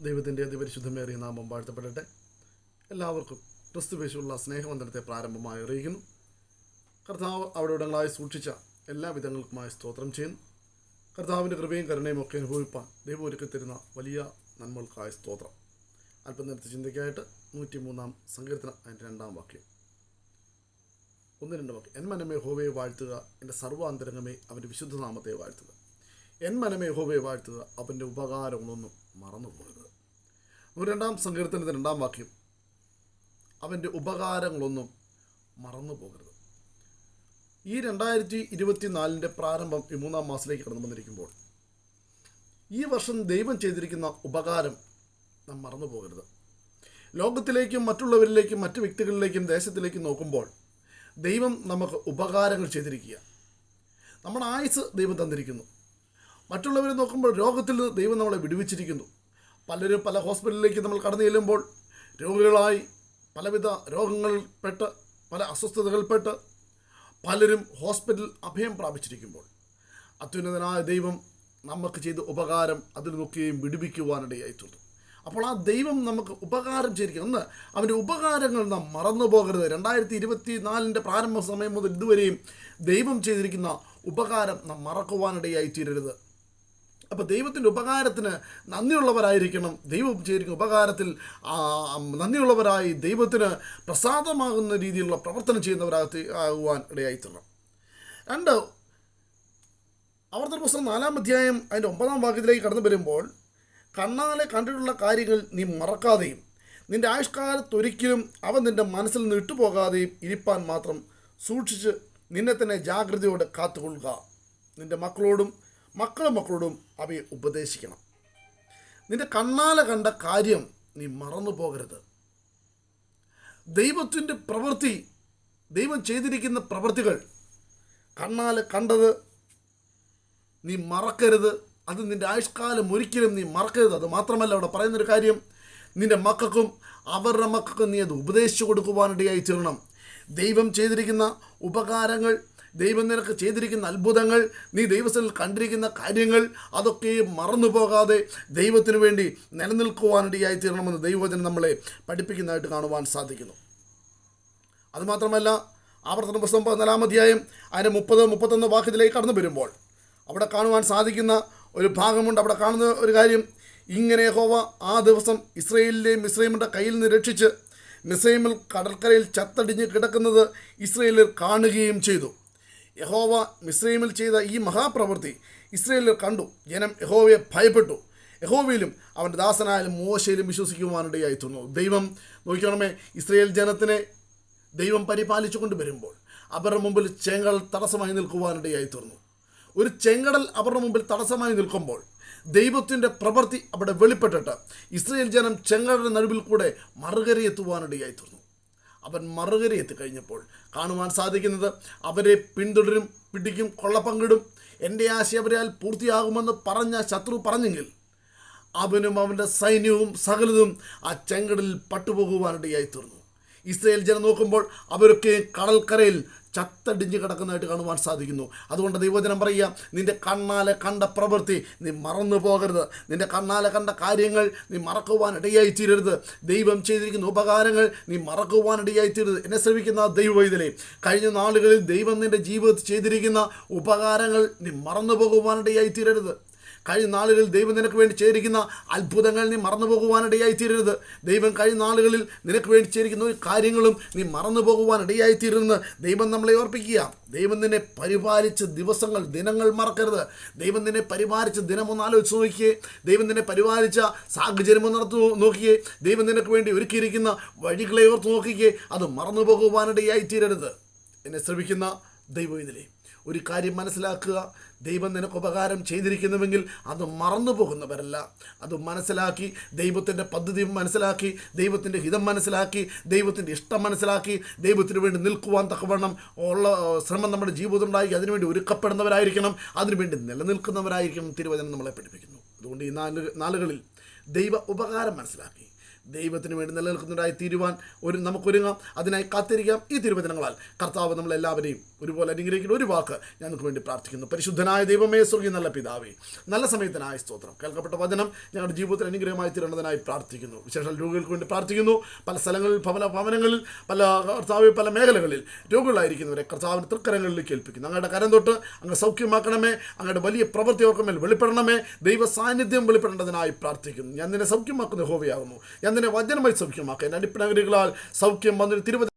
ദൈവത്തിന്റെ അതിപരിശുദ്ധമേറിയ നാമം വാഴ്ത്തപ്പെടട്ടെ. എല്ലാവർക്കും ക്രിസ്തുവേശുള്ള സ്നേഹവന്ദനത്തെ പ്രാരംഭമായി അറിയിക്കുന്നു. കർത്താവ് അവിടെ ഇടങ്ങളായി സൂക്ഷിച്ച എല്ലാ വിധങ്ങൾക്കുമായി സ്തോത്രം ചെയ്യുന്നു. കർത്താവിന്റെ കൃപയും കരുണയും ഒക്കെ അനുഭവിപ്പാൻ ദൈവം ഒരുക്കി തരുന്ന വലിയ നന്മകൾക്കായ സ്തോത്രം. അല്പനേരത്തെ ചിന്തയ്ക്കായിട്ട് നൂറ്റി മൂന്നാം സങ്കീർത്തനം അതിന്റെ രണ്ടാം വാക്യം. ഒന്ന് രണ്ട് വാക്യം. എൻ മനമേ ഹോവയെ വാഴ്ത്തുക എന്റെ സർവാന്തരംഗമേ അവന്റെ വിശുദ്ധനാമത്തെ വാഴ്ത്തുക. എൻ മനമേ ഹോവയെ വാഴ്ത്തുക അവന്റെ ഉപകാരങ്ങളൊന്നും മറന്നു രണ്ടാം സങ്കീർത്തനത്തിന്റെ രണ്ടാം വാക്യം. അവന്റെ ഉപകാരങ്ങളൊന്നും മറന്നു പോകരുത്. ഈ രണ്ടായിരത്തി ഇരുപത്തി നാലിന്റെ പ്രാരംഭം ഈ മൂന്നാം മാസത്തിലേക്ക് കടന്നു വന്നിരിക്കുമ്പോൾ ഈ വർഷം ദൈവം ചെയ്തിരിക്കുന്ന ഉപകാരം നാം മറന്നു പോകരുത്. ലോകത്തിലേക്കും മറ്റുള്ളവരിലേക്കും മറ്റു വ്യക്തികളിലേക്കും ദേശത്തിലേക്കും നോക്കുമ്പോൾ ദൈവം നമുക്ക് ഉപകാരങ്ങൾ ചെയ്തിരിക്കുക. നമ്മുടെ ആയുസ് ദൈവം തന്നിരിക്കുന്നു. മറ്റുള്ളവരെ നോക്കുമ്പോൾ രോഗത്തിൽ നിന്ന് ദൈവം നമ്മളെ വിടുവിച്ചിരിക്കുന്നു. പലരും പല ഹോസ്പിറ്റലിലേക്ക് നമ്മൾ കടന്നു ചെല്ലുമ്പോൾ രോഗികളായി പലവിധ രോഗങ്ങളിൽപ്പെട്ട് പല അസ്വസ്ഥതകൾപ്പെട്ട് പലരും ഹോസ്പിറ്റൽ അഭയം പ്രാപിച്ചിരിക്കുമ്പോൾ അത്യുന്നതനായ ദൈവം നമുക്ക് ചെയ്ത ഉപകാരം അതിൽ നോക്കുകയും വിടുവിക്കുവാനിടയായി തീർന്നു. അപ്പോൾ ആ ദൈവം നമുക്ക് ഉപകാരം ചെയ്തിരിക്കുക ഒന്ന് അവന്റെ ഉപകാരങ്ങൾ നാം മറന്നു പോകരുത്. രണ്ടായിരത്തി ഇരുപത്തി നാലിന്റെ പ്രാരംഭ സമയം മുതൽ ഇതുവരെയും ദൈവം ചെയ്തിരിക്കുന്ന ഉപകാരം നാം മറക്കുവാനിടയായി തീരരുത്. അപ്പോൾ ദൈവത്തിന്റെ ഉപകാരത്തിന് നന്ദിയുള്ളവരായിരിക്കണം. ദൈവം ചെയ്തിരിക്കുന്ന ഉപകാരത്തിൽ നന്ദിയുള്ളവരായി ദൈവത്തിന് പ്രസാദമാകുന്ന രീതിയിലുള്ള പ്രവർത്തനം ചെയ്യുന്നവരാകത്തി ആകുവാൻ ഇടയായിത്തീരണം രണ്ട് ആവർത്തന പുസ്തകം നാലാം അധ്യായം അതിന്റെ ഒമ്പതാം വാക്യത്തിലേക്ക് കടന്നു വരുമ്പോൾ കണ്ണാലെ കണ്ടിട്ടുള്ള കാര്യങ്ങൾ നീ മറക്കാതെയും നിന്റെ ആയുഷ്കാലത്തൊരിക്കലും അവ നിന്റെ മനസ്സിൽ നിന്ന് ഇട്ടുപോകാതെയും ഇരിപ്പാൻ മാത്രം സൂക്ഷിച്ച് നിന്നെ തന്നെ ജാഗ്രതയോടെ കാത്തുകൊള്ളുക. നിന്റെ മക്കളോടും മക്കളുടെ മക്കളോടും അവയെ ഉപദേശിക്കണം. നിന്റെ കണ്ണാലെ കണ്ട കാര്യം നീ മറന്നു പോകരുത്. ദൈവത്തിന്റെ പ്രവൃത്തി ദൈവം ചെയ്തിരിക്കുന്ന പ്രവൃത്തികൾ കണ്ണാലെ കണ്ടത് നീ മറക്കരുത്. അത് നിന്റെ ആയുഷ്കാലം ഒരിക്കലും നീ മറക്കരുത്. അത് മാത്രമല്ല അവിടെ പറയുന്നൊരു കാര്യം നിന്റെ മക്കൾക്കും അവരുടെ മക്കൾക്കും നീ അത് ഉപദേശിച്ചു കൊടുക്കുവാനിടയായി തീരണം. ദൈവം ചെയ്തിരിക്കുന്ന ഉപകാരങ്ങൾ ദൈവം നിനക്ക് ചെയ്തിരിക്കുന്ന അത്ഭുതങ്ങൾ നീ ദൈവത്തിൽ കണ്ടിരിക്കുന്ന കാര്യങ്ങൾ അതൊക്കെ മറന്നു പോകാതെ ദൈവത്തിന് വേണ്ടി നിലനിൽക്കുവാനിടയായി തീരണമെന്ന് ദൈവവചനം നമ്മളെ പഠിപ്പിക്കുന്നതായിട്ട് കാണുവാൻ സാധിക്കുന്നു. അതുമാത്രമല്ല ആവർത്തന പുസ്തകം പതിനാലാം അധ്യായം അതിന്റെ മുപ്പത് മുപ്പത്തൊന്ന് വാക്യത്തിലേക്ക് കടന്നു വരുമ്പോൾ അവിടെ കാണുവാൻ സാധിക്കുന്ന ഒരു ഭാഗമുണ്ട്. അവിടെ കാണുന്ന ഒരു കാര്യം ഇങ്ങനെ ഹോവ ആ ദിവസം ഇസ്രയേലിലെയും മിസ്രൈമിന്റെ കയ്യിൽ നിന്ന് രക്ഷിച്ച് മിസ്രൈമിൽ കടൽക്കരയിൽ ചത്തടിഞ്ഞ് കിടക്കുന്നത് ഇസ്രയേലിൽ കാണുകയും ചെയ്തു. യഹോവ മിസ്രൈമിൽ ചെയ്ത ഈ മഹാപ്രവൃത്തി ഇസ്രയേലിൽ കണ്ടു. ജനം യഹോവയെ ഭയപ്പെട്ടു. യഹോവയിലും അവന്റെ ദാസനായാലും മോശയിലും വിശ്വസിക്കുവാനിടയായി തീർന്നു ദൈവം നോക്കിക്കണമേ ഇസ്രയേൽ ജനത്തിനെ ദൈവം പരിപാലിച്ചു കൊണ്ടുവരുമ്പോൾ അവരുടെ മുമ്പിൽ ചെങ്കടൽ തടസ്സമായി നിൽക്കുവാനിടയായി തീർന്നു ഒരു ചെങ്കടൽ അവരുടെ മുമ്പിൽ തടസ്സമായി നിൽക്കുമ്പോൾ ദൈവത്തിന്റെ പ്രവൃത്തി അവിടെ വെളിപ്പെട്ടിട്ട് ഇസ്രയേൽ ജനം ചെങ്കടലിന്റെ നടുവിൽ കൂടെ മറുകരയെത്തുവാനിടയായി തീർന്നു അവൻ മറുകരയെത്തി കഴിഞ്ഞപ്പോൾ കാണുവാൻ സാധിക്കുന്നത് അവരെ പിന്തുടരും പിടിക്കും കൊള്ളപ്പങ്കിടും. എന്റെ ആശയ അവരാൽ പൂർത്തിയാകുമെന്ന് പറഞ്ഞ ശത്രു പറഞ്ഞെങ്കിൽ അവനും അവന്റെ സൈന്യവും സകലതും ആ ചെങ്കടലിൽ പട്ടുപോകുവാനിടയായി തീർന്നു ഇസ്രയേൽ ജനം നോക്കുമ്പോൾ അവരൊക്കെ കടൽക്കരയിൽ ചത്തടിഞ്ഞ് കിടക്കുന്നതായിട്ട് കാണുവാൻ സാധിക്കുന്നു. അതുകൊണ്ട് ദൈവജനം പറയുക നിന്റെ കണ്ണാലെ കണ്ട പ്രവൃത്തി നീ മറന്നു പോകരുത്. നിന്റെ കണ്ണാലെ കണ്ട കാര്യങ്ങൾ നീ മറക്കുവാൻ ഇടയായി തീരരുത്. ദൈവം ചെയ്തിരിക്കുന്ന ഉപകാരങ്ങൾ നീ മറക്കുവാൻ ഇടയായി തീരരുത്. എന്നെ ശ്രമിക്കുന്ന ദൈവവൈതലെ കഴിഞ്ഞ നാളുകളിൽ ദൈവം നിന്റെ ജീവിതത്തിൽ ചെയ്തിരിക്കുന്ന ഉപകാരങ്ങൾ നീ മറന്നു പോകുവാൻ ഇടയായി തീരരുത്. കഴിഞ്ഞ നാളുകളിൽ ദൈവം നിനക്ക് വേണ്ടി ചേരിക്കുന്ന അത്ഭുതങ്ങൾ നീ മറന്നു പോകുവാനിടയായി തീരരുത് ദൈവം കഴിഞ്ഞ നാളുകളിൽ നിനക്ക് വേണ്ടി ചേരിക്കുന്ന ഒരു കാര്യങ്ങളും നീ മറന്നു പോകുവാനിടയായി തീരുന്നത് ദൈവം നമ്മളെ ഓർപ്പിക്കുക. ദൈവം നിന്നെ പരിപാലിച്ച് ദിവസങ്ങൾ ദിനങ്ങൾ മറക്കരുത്. ദൈവം നിന്നെ പരിപാലിച്ച ഒന്ന് ആലോചിച്ച് നോക്കിയേ. ദൈവം നിന്നെ പരിപാലിച്ച സാഹചര്യം ഒന്ന് നടത്തു നോക്കിയേ. ദൈവം നിനക്ക് വേണ്ടി ഒരുക്കിയിരിക്കുന്ന വഴികളെ ഓർത്ത് നോക്കിക്കേ. അത് മറന്നു പോകുവാനിടയായി തീരരുത് എന്നെ ശ്രമിക്കുന്ന ദൈവം ഇതിലേ ഒരു കാര്യം മനസ്സിലാക്കുക. ദൈവം നിനക്ക് ഉപകാരം ചെയ്തിരിക്കുന്നുവെങ്കിൽ അത് മറന്നു പോകുന്നവരല്ല. അത് മനസ്സിലാക്കി ദൈവത്തിന്റെ പദ്ധതി മനസ്സിലാക്കി ദൈവത്തിന്റെ ഹിതം മനസ്സിലാക്കി ദൈവത്തിന്റെ ഇഷ്ടം മനസ്സിലാക്കി ദൈവത്തിന് വേണ്ടി നിൽക്കുവാൻ തക്കവണ്ണം ഉള്ള ശ്രമം നമ്മുടെ ജീവിതം ഉണ്ടായി അതിനുവേണ്ടി ഒരുക്കപ്പെടുന്നവരായിരിക്കണം അതിനുവേണ്ടി നിലനിൽക്കുന്നവരായിരിക്കണം തിരുവചനം നമ്മളെ പഠിപ്പിക്കുന്നു. അതുകൊണ്ട് ഈ നാല് നാളുകളിൽ ദൈവ ഉപകാരം മനസ്സിലാക്കി ദൈവത്തിന് വേണ്ടി നിലനിൽക്കുന്നവരായി തീരുവാൻ ഒരു നമുക്കൊരുങ്ങാം. അതിനായി കാത്തിരിക്കാം ഈ തിരുവചനങ്ങളാൽ. കർത്താവ് നമ്മളെല്ലാവരെയും ഒരുപോലെ അനുഗ്രഹിക്കുന്ന ഒരു വാക്ക് ഞാൻ നിങ്ങൾക്ക് വേണ്ടി പ്രാർത്ഥിക്കുന്നു. പരിശുദ്ധനായ ദൈവമേ സ്വർഗീയ നല്ല പിതാവേ നല്ല സമയത്തിനായ സ്തോത്രം. കേൾക്കപ്പെട്ട വചനം ഞങ്ങളുടെ ജീവിതത്തിൽ അനുഗ്രഹമായി തീരേണ്ടതിനായി പ്രാർത്ഥിക്കുന്നു. വിശേഷ രോഗികൾക്ക് വേണ്ടി പ്രാർത്ഥിക്കുന്നു. പല സ്ഥലങ്ങളിൽ പല ഭവനങ്ങളിൽ പല കർത്താവ് പല മേഖലകളിൽ രോഗികളായിരിക്കുന്നവരെ കർത്താവിന് തൃക്കരങ്ങളിലേക്ക് ഏൽപ്പിക്കുന്നു. അങ്ങയുടെ കരം തൊട്ട് അങ്ങ് സൗഖ്യമാക്കണമേ അങ്ങയുടെ വലിയ പ്രവൃത്തി ഓർക്കുമേൽ വെളിപ്പെടണമേ ദൈവ സാന്നിധ്യം വെളിപ്പെടേണ്ടതിനായി പ്രാർത്ഥിക്കുന്നു. ഞാൻ നിന്നെ സൗഖ്യമാക്കുന്ന ഹോവയാകുന്നു ഞാൻ നിന്നെ വചനമായി സൗഖ്യമാക്കുക. എന്റെ അടിപ്പിണകരുകളാൽ സൗഖ്യം വന്നൊരു തിരുവചന